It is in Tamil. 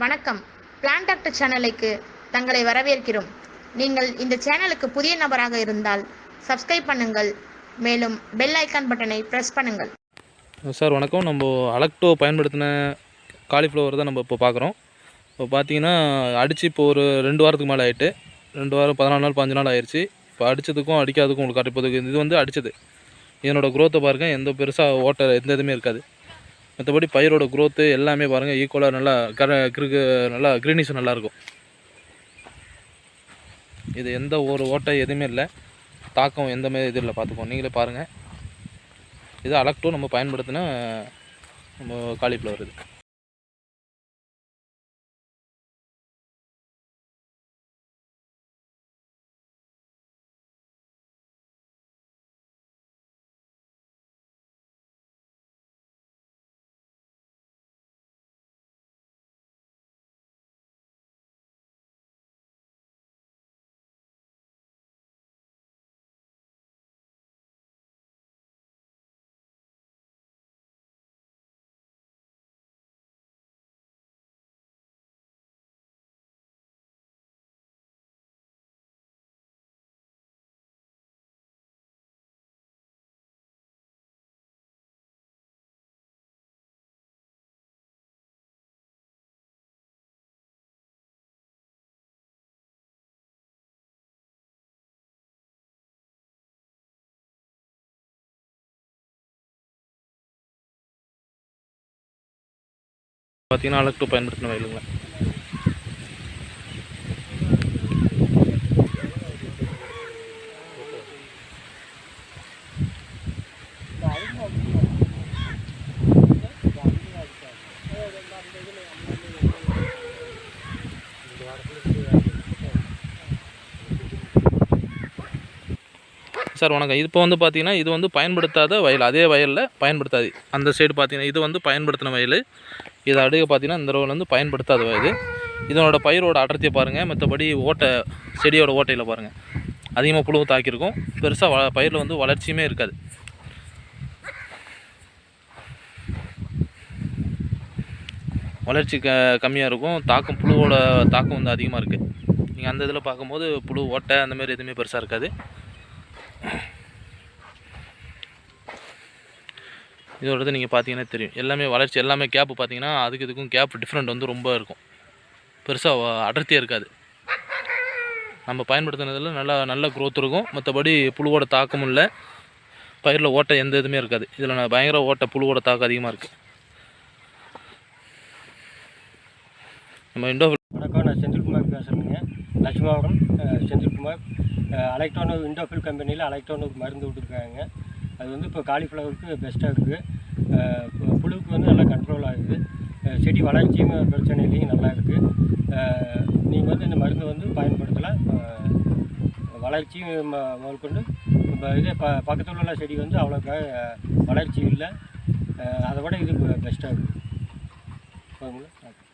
வணக்கம். பிளான் டாக்டர் சேனலுக்கு தங்களை வரவேற்கிறோம். நீங்கள் இந்த சேனலுக்கு புதிய நபராக இருந்தால் சப்ஸ்கிரைப் பண்ணுங்கள். மேலும் பெல் ஐக்கான் பட்டனை ப்ரெஸ் பண்ணுங்கள். சார் வணக்கம். நம்ம அலக்டோ பயன்படுத்தின காலிஃப்ளவர் தான் நம்ம இப்போ பார்க்குறோம். இப்போ பார்த்தீங்கன்னா அடித்து இப்போ ஒரு ரெண்டு வாரத்துக்கு மேலே ஆயிட்டு ரெண்டு வாரம் பதினாலு நாள் பாஞ்சு நாள் ஆயிடுச்சு இப்போ அடித்ததுக்கும் அடிக்காததுக்கும் உங்களுக்கு இப்போதைக்கு இது வந்து அடித்தது இதனோட குரோத்தை பாருங்கள் எந்த பெருசாக ஓட்ட எந்த இதுவுமே இருக்காது. மற்றபடி பயிரோட க்ரோத்து எல்லாமே பாருங்கள் ஈக்குவலாக நல்லா கர கிருக்கு நல்லா க்ரீனிஷ் நல்லாயிருக்கும் இது எந்த ஒரு ஓட்டை எதுவுமே இல்லை. தாக்கம் எந்த மாதிரி இது இல்லை பார்த்துக்கோ நீங்களே பாருங்கள் இது அலக்டும் நம்ம பயன்படுத்தின நம்ம காலிஃப்ளவர் இது. பார்த்தீங்கன்னா அலக்டோ பயன்படுத்தின வயலுங்க. சார் வணக்கம். இப்போ வந்து பார்த்தீங்கன்னா இது வந்து பயன்படுத்தாத வயல். அதே வயலில் பயன்படுத்தாது. அந்த சைடு பார்த்தீங்கன்னா இது வந்து பயன்படுத்தின வயல். இது அடுக்க பார்த்தீங்கன்னா இந்த ரோவில் வந்து பயன்படுத்தாத வயல். இதனோட பயிரோட அடர்த்தியை பாருங்கள் மற்றபடி ஓட்டை செடியோட ஓட்டையில் பாருங்கள் அதிகமாக புழு தாக்கியிருக்கும். பெருசாக வ பயிரில் வந்து வளர்ச்சியுமே இருக்காது. வளர்ச்சி க கம்மியாக இருக்கும். தாக்கம் புழுவோட தாக்கம் வந்து அதிகமாக இருக்குது நீங்கள் அந்த இதில் பார்க்கும்போது புழு ஓட்டை அந்த மாதிரி எதுவுமே பெருசாக இருக்காது. இதோடது நீங்கள் பார்த்தீங்கன்னா தெரியும். எல்லாமே வளர்ச்சி எல்லாமே கேப்பு பார்த்தீங்கன்னா அதுக்கு இதுக்கும் கேப் டிஃப்ரெண்ட் வந்து ரொம்ப இருக்கும். பெருசாக அடர்த்தியாக இருக்காது. நம்ம பயன்படுத்தினதில் நல்லா நல்ல க்ரோத் இருக்கும். மற்றபடி புழுவோட தாக்கமும் இல்லை. பயிரில் ஓட்டை எந்த இதுவுமே இருக்காது. இதில் நான் பயங்கர ஓட்டை புழுவோட தாக்கம் அதிகமாக இருக்குது நம்ம இண்டோ வணக்கம். நான் செந்தில்குமார் பேசுகிறேங்க லட்சுமாவரம் செந்தில்குமார். அலெக்ட்ரானோ இண்டோஃபில் கம்பெனியில் அலெக்ட்ரானோ மருந்து விட்டுருக்காங்க. அது வந்து இப்போ காலிஃப்ளவருக்கு பெஸ்ட்டாக இருக்குது புழுவுக்கு வந்து நல்லா கண்ட்ரோல் ஆகுது. செடி வளர்ச்சியும் பிரச்சனை இல்லைங்க நல்லா இருக்குது நீங்கள் வந்து இந்த மருந்து வந்து பயன்படுத்தலாம். வளர்ச்சியும் ம- முதற்கொண்டு இப்போ இதே ப பக்கத்தில் உள்ள செடி வந்து அவ்வளோக்கா வளர்ச்சி இல்லை. அதை விட இது பெஸ்ட்டாக இருக்குது போதுங்களா